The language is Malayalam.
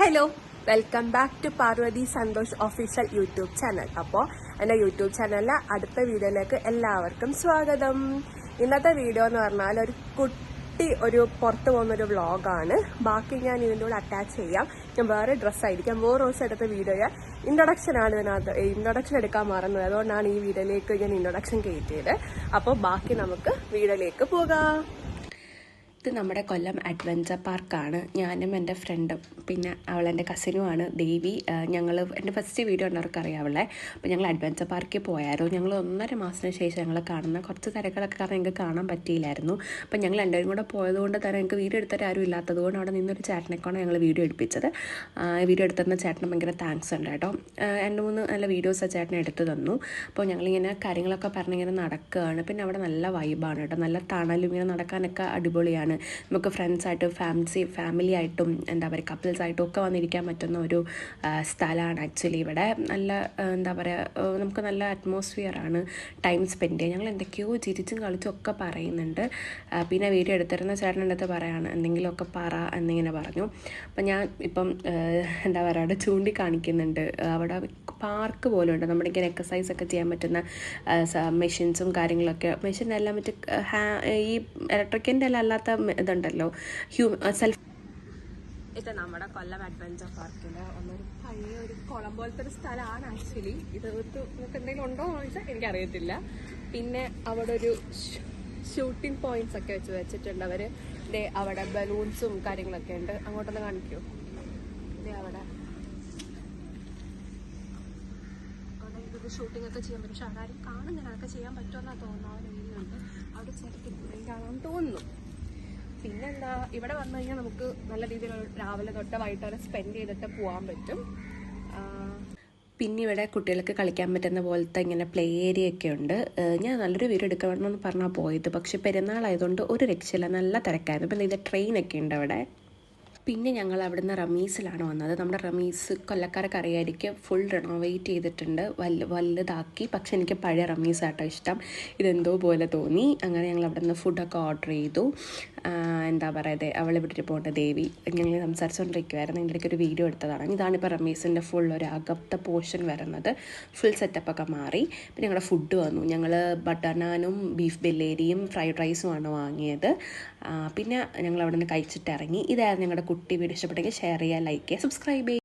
Hello welcome back to Parvathy Santhosh official YouTube channel അപ്പോൾ എന്റെ യൂട്യൂബ് ചാനലിലെ അടുത്ത വീഡിയോയിലേക്ക് എല്ലാവർക്കും സ്വാഗതം. ഇന്നത്തെ വീഡിയോ എന്ന് പറഞ്ഞാൽ ഒരു കുട്ടി ഒരു പുറത്ത് പോകുന്നൊരു വ്ളോഗാണ്. ബാക്കി ഞാൻ ഇതിന്റെ കൂടെ അറ്റാച്ച് ചെയ്യാം. ഞാൻ വേറെ ഡ്രസ്സായിരിക്കാം വേറെ ദിവസം എടുത്ത വീഡിയോ ഇൻട്രൊഡക്ഷൻ ആണ് ഇതിനകത്ത് ഇൻട്രൊഡക്ഷൻ എടുക്കാൻ മറന്നത്. അതുകൊണ്ടാണ് ഈ വീഡിയോയിലേക്ക് ഞാൻ ഇൻട്രൊഡക്ഷൻ കയറ്റിയത് അപ്പോൾ ബാക്കി നമുക്ക് വീഡിയോയിലേക്ക് പോകാം. ഇത് നമ്മുടെ കൊല്ലം അഡ്വഞ്ചർ പാർക്കാണ്. ഞാനും എന്റെ ഫ്രണ്ടും പിന്നെ അവളെന്റെ കസിനുമാണ് ദേവി. ഞങ്ങൾ എന്റെ ഫസ്റ്റ് വീഡിയോ ഉണ്ടവർക്ക് അവളെ അപ്പോൾ ഞങ്ങൾ അഡ്വഞ്ചർ പാർക്കിൽ പോയായിരുന്നു. ഞങ്ങൾ ഒന്നര മാസത്തിന് ശേഷം ഞങ്ങൾ കാണുന്ന കുറച്ച് തിരക്കുകളൊക്കെ കാരണം ഞങ്ങൾക്ക് കാണാൻ പറ്റിയില്ലായിരുന്നു. അപ്പോൾ ഞങ്ങൾ രണ്ടുപേരും കൂടെ പോയതുകൊണ്ട് തന്നെ ഞങ്ങൾക്ക് വീഡിയോ എടുത്തിട്ട് ആരും ഇല്ലാത്തത് കൊണ്ട് അവിടെ നിന്നൊരു ചേട്ടനെക്കാണ് ഞങ്ങൾ വീഡിയോ എടുപ്പിച്ചത്. വീഡിയോ എടുത്തിരുന്ന ചേട്ടന് ഭയങ്കര താങ്ക്സ് ഉണ്ട് കേട്ടോ. രണ്ട് മൂന്ന് നല്ല വീഡിയോസ് ആ ചേട്ടൻ എടുത്തു തന്നു. അപ്പോൾ ഞങ്ങളിങ്ങനെ കാര്യങ്ങളൊക്കെ പറഞ്ഞിങ്ങനെ നടക്കുകയാണ്. പിന്നെ അവിടെ നല്ല വൈബാണ് കേട്ടോ. നല്ല തണലും ഇങ്ങനെ നടക്കാനൊക്കെ അടിപൊളിയാണ്. നമുക്ക് ഫ്രണ്ട്സായിട്ട് ഫാമിലി ഫാമിലി ആയിട്ടും എന്താ പറയുക കപ്പിൾസ് ആയിട്ടും ഒക്കെ വന്നിരിക്കാൻ പറ്റുന്ന ഒരു സ്ഥലമാണ് ആക്ച്വലി ഇവിടെ. നല്ല എന്താ പറയുക നമുക്ക് നല്ല അറ്റ്മോസ്ഫിയർ ആണ് ടൈം സ്പെൻഡ് ചെയ്യുക ഞങ്ങൾ എന്തൊക്കെയോ ചിരിച്ചും കളിച്ചും ഒക്കെ പറയുന്നുണ്ട്. പിന്നെ വീഡിയോ എടുത്തിരുന്ന ചേട്ടന്റെ അടുത്ത് പറയാണ് എന്തെങ്കിലുമൊക്കെ പറ എന്നിങ്ങനെ പറഞ്ഞു. അപ്പം ഞാൻ ഇപ്പം എന്താ പറയുക അവിടെ ചൂണ്ടിക്കാണിക്കുന്നുണ്ട്. അവിടെ പാർക്ക് പോലും ഉണ്ട്. നമ്മുടെ ഇങ്ങനെ എക്സസൈസ് ഒക്കെ ചെയ്യാൻ പറ്റുന്ന മെഷീൻസും കാര്യങ്ങളൊക്കെ. മെഷീൻ എല്ലാം മറ്റേ ഈ ഇലക്ട്രിക്കിന്റെ എല്ലാം അല്ലാത്ത ഇതുണ്ടല്ലോ. ഹ്യൂ സെൽഫ് ഇത് നമ്മുടെ കൊല്ലം അഡ്വഞ്ചർ പാർക്കിൽ ഒന്നൊരു പഴയ ഒരു കുളം പോലത്തെ ഒരു സ്ഥലമാണ് ആക്ച്വലി ഇത് നിങ്ങൾക്ക് എന്തെങ്കിലും ഉണ്ടോ എന്ന് ചോദിച്ചാൽ എനിക്കറിയത്തില്ല. പിന്നെ അവിടെ ഒരു ഷൂട്ടിംഗ് പോയിന്റ്സ് ഒക്കെ വെച്ച് വെച്ചിട്ടുണ്ട് അവർ ദേ അവിടെ ബലൂൺസും കാര്യങ്ങളൊക്കെ ഉണ്ട്. അങ്ങോട്ടൊന്ന് കാണിക്കൂ. ദേ അവിടെ. ഷൂട്ടിംഗ് ഒക്കെ ചെയ്യാൻ പറ്റും. പക്ഷെ ആരും കാണുന്നില്ല. അതൊക്കെ ചെയ്യാൻ പറ്റുമെന്നാണ് തോന്നുന്നു. അവിടെ ചേട്ടൻ കാണാൻ തോന്നുന്നു. പിന്നെന്താ ഇവിടെ വന്നു കഴിഞ്ഞാൽ നമുക്ക് നല്ല രീതിയിൽ രാവിലെ തൊട്ട് വൈകിട്ട് വരെ സ്പെൻഡ് ചെയ്തിട്ട് പോകാൻ പറ്റും. പിന്നെ ഇവിടെ കുട്ടികൾക്ക് കളിക്കാൻ പറ്റുന്ന പോലത്തെ ഇങ്ങനെ പ്ലേ ഏരിയ ഒക്കെ ഉണ്ട്. ഞാൻ നല്ലൊരു വീഡിയോ എടുക്കണമെന്ന് പറഞ്ഞാൽ പോയത്. പക്ഷെ പെരുന്നാളായതുകൊണ്ട് ഒരു രക്ഷയില്ല. നല്ല തിരക്കായിരുന്നു. പിന്നെ ഇത് ട്രെയിനൊക്കെ ഉണ്ട് അവിടെ. പിന്നെ ഞങ്ങൾ അവിടുന്ന് റമീസിലാണ് വന്നത്. നമ്മുടെ റമീസ് കൊല്ലക്കാരൊക്കെ അറിയായിരിക്കും ഫുൾ റിനോവേറ്റ് ചെയ്തിട്ടുണ്ട്. വൽ വലുതാക്കി. പക്ഷെ എനിക്ക് പഴയ റമീസ് ആട്ടോ ഇഷ്ടം. ഇതെന്തോ പോലെ തോന്നി. അങ്ങനെ ഞങ്ങൾ അവിടെ നിന്ന് ഫുഡൊക്കെ ഓർഡർ ചെയ്തു. എന്താ പറയുക അവൾ ഇവിടെ പോകേണ്ട ദേവി. ഞങ്ങൾ സംസാരിച്ചുകൊണ്ടിരിക്കുമായിരുന്നു ഇതിന്റെ ഒരു വീഡിയോ എടുത്തതാണ്. ഇതാണ് ഇതാണിപ്പോൾ റമീസിന്റെ ഫുൾ ഒരു അകത്തെ പോർഷൻ വരുന്നത്. ഫുൾ സെറ്റപ്പൊക്കെ മാറി. പിന്നെ ഞങ്ങളുടെ ഫുഡ് വന്നു. ഞങ്ങൾ ബട്ടർ നാനും ബീഫ് ബില്ലേരിയും ഫ്രൈഡ് റൈസുമാണ് വാങ്ങിയത്. പിന്നെ ഞങ്ങൾ അവിടെ നിന്ന് കഴിച്ചിട്ട് ഇറങ്ങി ഇതായിരുന്നു ഞങ്ങളുടെ കുട്ടി വീഡിയോ ഇഷ്ടപ്പെട്ടെങ്കിൽ ഷെയർ ചെയ്യുക ലൈക്ക് ചെയ്യുക സബ്സ്ക്രൈബ് ചെയ്യുക.